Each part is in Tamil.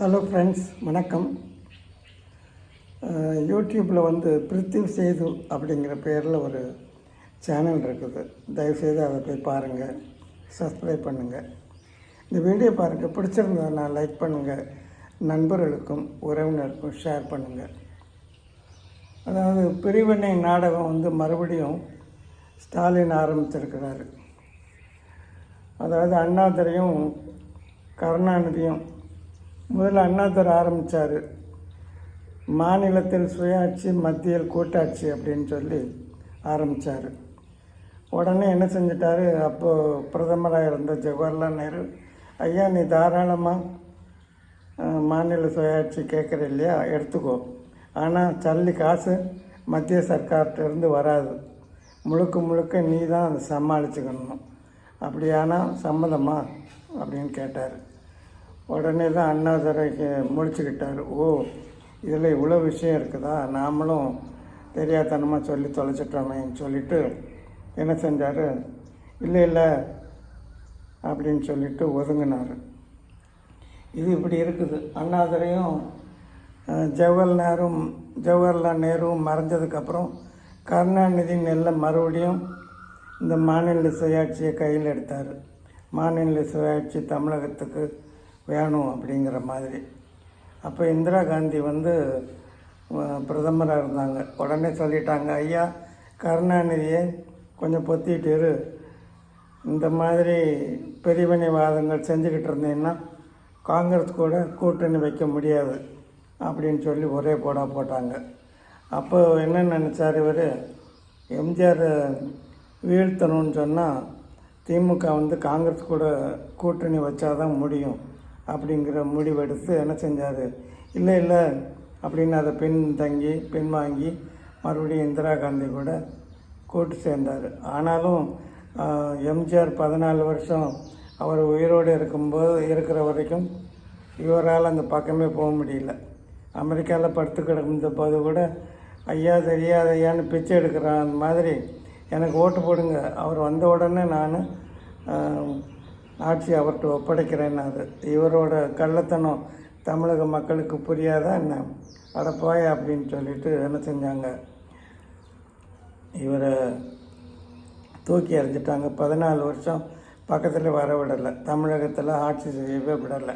ஹலோ ஃப்ரெண்ட்ஸ் வணக்கம். யூடியூப்பில் வந்து பிரித்திவ் சேது அப்படிங்கிற பேரில் ஒரு சேனல் இருக்குது. தயவுசெய்து அதை போய் பாருங்கள் சப்ஸ்கிரைப் பண்ணுங்கள் இந்த வீடியோ பாருங்கள் பிடிச்சிருந்ததுன்னா லைக் பண்ணுங்கள் நண்பர்களுக்கும் உறவினருக்கும் ஷேர் பண்ணுங்கள் அதாவது பிரிவினை நாடகம் வந்து மறுபடியும் ஸ்டாலின் ஆரம்பிச்சிருக்கிறாரு. அதாவது அண்ணாதுரையும் கருணாநிதியும் முதல்ல அண்ணாதுரை ஆரம்பித்தார் மாநிலத்தில் சுயாட்சி மத்தியில் கூட்டாட்சி அப்படின்னு சொல்லி ஆரம்பித்தார் உடனே என்ன செஞ்சிட்டாரு? அப்போது பிரதமராக இருந்த ஜவஹர்லால் நேரு ஐயா நீ தாராளமாக மாநில சுயாட்சி கேட்குற இல்லையா? எடுத்துக்கோ. ஆனால் சல்லி காசு மத்திய சர்க்கார்கிட்டேருந்து வராது. முழுக்க முழுக்க நீ தான் அதை சமாளிச்சுக்கணும். அப்படியானா சம்மதமா? அப்படின்னு கேட்டார். உடனே தான் அண்ணாதுரைக்கு முடிச்சுக்கிட்டார். ஓ இதில் இவ்வளோ விஷயம் இருக்குதா? நாமளும் தெரியாதனமாக சொல்லி தொலைச்சிட்டோமேன்னு சொல்லிட்டு என்ன செஞ்சார்? இல்லை இல்லை அப்படின்னு சொல்லிட்டு ஒதுங்கினார். இது இப்படி இருக்குது. அண்ணாதுரையும் ஜவஹர் ஜவஹர்லால் நேரும் ஜவஹர்லால் நேருவும் மறைஞ்சதுக்கப்புறம் கருணாநிதி நெல்ல மறுபடியும் இந்த மாநில சுயாட்சியை கையில் எடுத்தார். மாநில சுயாட்சி தமிழகத்துக்கு வேணும் அப்படிங்கிற மாதிரி. அப்போ இந்திரா காந்தி வந்து பிரதமராக இருந்தாங்க. உடனே சொல்லிட்டாங்க ஐயா கருணாநிதியை கொஞ்சம் பொத்திட்டு இரு. இந்த மாதிரி பிரிவினைவாதங்கள் செஞ்சுக்கிட்டு இருந்தீங்கன்னா காங்கிரஸ் கூட கூட்டணி வைக்க முடியாது அப்படின்னு சொல்லி ஒரே போடா போட்டாங்க. அப்போ என்ன நினச்சார் இவர்? எம்ஜிஆர் வீழ்த்தணும்னு சொன்னால் திமுக வந்து காங்கிரஸ் கூட கூட்டணி வச்சாதான் முடியும். அப்படிங்கிற முடிவெடுத்து என்ன செஞ்சார்? இல்லை இல்லை அப்படின்னு அதை பின் தங்கி பின்வாங்கி மறுபடியும் இந்திரா காந்தி கூட கூட்டு சேர்ந்தார். ஆனாலும் எம்ஜிஆர் பதினாலு வருஷம் அவர் உயிரோடு இருக்கும்போது இருக்கிற வரைக்கும் இவரால் அந்த பக்கமே போக முடியல. அமெரிக்காவில் படுத்து கிடந்த போது கூட ஐயா தெரியாத ஐயான்னு பிச்சை எடுக்கிறான் அந்த மாதிரி எனக்கு ஓட்டு போடுங்க. அவர் வந்த உடனே நான் ஆட்சி அவர்கிட்ட ஒப்படைக்கிறேன்னாரு இவரோட கள்ளத்தனம் தமிழக மக்களுக்கு புரியாதா என்ன? அட அப்படின்னு சொல்லிட்டு என்ன செஞ்சாங்க? இவரை தூக்கி எறிஞ்சிட்டாங்க. பதினாலு வருஷம் பக்கத்தில் வர விடலை. தமிழகத்தில் ஆட்சி செய்யவே விடலை.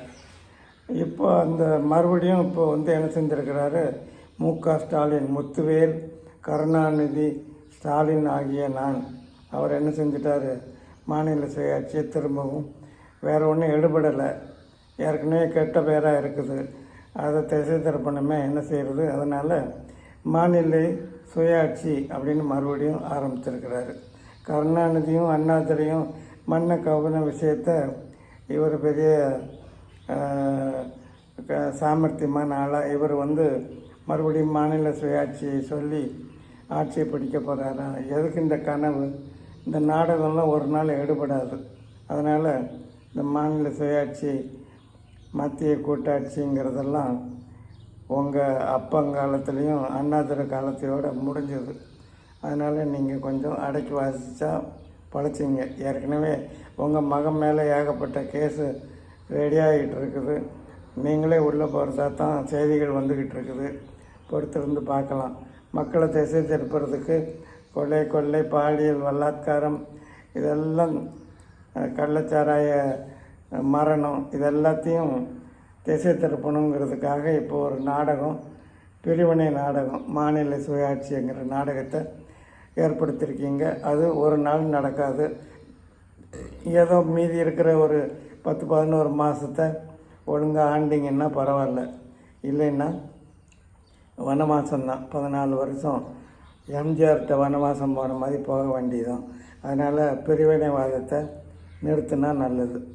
இப்போ அந்த மறுபடியும் இப்போ வந்து என்ன செஞ்சுருக்கிறாரு? மு க ஸ்டாலின் முத்துவேல் கருணாநிதி ஸ்டாலின் ஆகிய நான். அவர் என்ன செஞ்சிட்டாரு? மாநில சுயாட்சியை திரும்பவும் வேறு ஒன்றும் எடுபடலை. ஏற்கனவே கெட்ட பேராக இருக்குது. அதை திசை திருப்பணுமே என்ன செய்கிறது அதனால் மாநில சுயாட்சி அப்படின்னு மறுபடியும் ஆரம்பிச்சிருக்கிறாரு. கருணாநிதியும் அண்ணாதுரையும் மண்ணை கவுன விஷயத்த இவர் பெரிய க- சாமர்த்தியமான ஆளாக இவர் வந்து மறுபடியும் மாநில சுயாட்சியை சொல்லி ஆட்சியை பிடிக்க போகிறாரா எதுக்கு இந்த கனவு? இந்த நாடகம்லாம் ஒரு நாள் எடுபடாது. அதனால் இந்த மாநில சுயாட்சி மத்திய கூட்டாட்சிங்கிறதெல்லாம் உங்கள் அப்பங்காலத்துலேயும் அண்ணாதுரை காலத்தையோட முடிஞ்சது. அதனால் நீங்கள் கொஞ்சம் அடக்கி வாசித்தா பழச்சிங்க. ஏற்கனவே உங்கள் மகன் மேலே ஏகப்பட்ட கேஸு ரெடியாகிட்டு இருக்குது. நீங்களே உள்ளே போகிறதா தான் செய்திகள் வந்துக்கிட்டு இருக்குது. பொறுத்திருந்து பார்க்கலாம். மக்களை திசை திருப்புறதுக்கு கொள்ளை கொள்ளை பாலியல் பலாத்காரம் இதெல்லாம் கள்ளச்சாராய மரணம் இதெல்லாத்தையும் திசை திருப்பணுங்கிறதுக்காக இப்போ ஒரு நாடகம் பிரிவினை நாடகம் மாநில சுயாட்சிங்கிற நாடகத்தை ஏற்படுத்தியிருக்கீங்க அது ஒரு நாள் நடக்காது. ஏதோ மீதி இருக்கிற ஒரு பத்து பதினோரு மாதத்தை ஒழுங்காக ஆண்டிங்கன்னா பரவாயில்ல. இல்லைன்னா வனவாசம்தான். பதினாலு வருஷம் எம்ஜிஆர்கிட்ட வனவாசம் போகிற மாதிரி போக வேண்டியதுதான். அதனால் பிரிவினைவாதத்தை நிறுத்தினா நல்லது.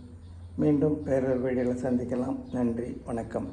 மீண்டும் வேறொரு வீடியோவில் சந்திக்கலாம். நன்றி. வணக்கம்.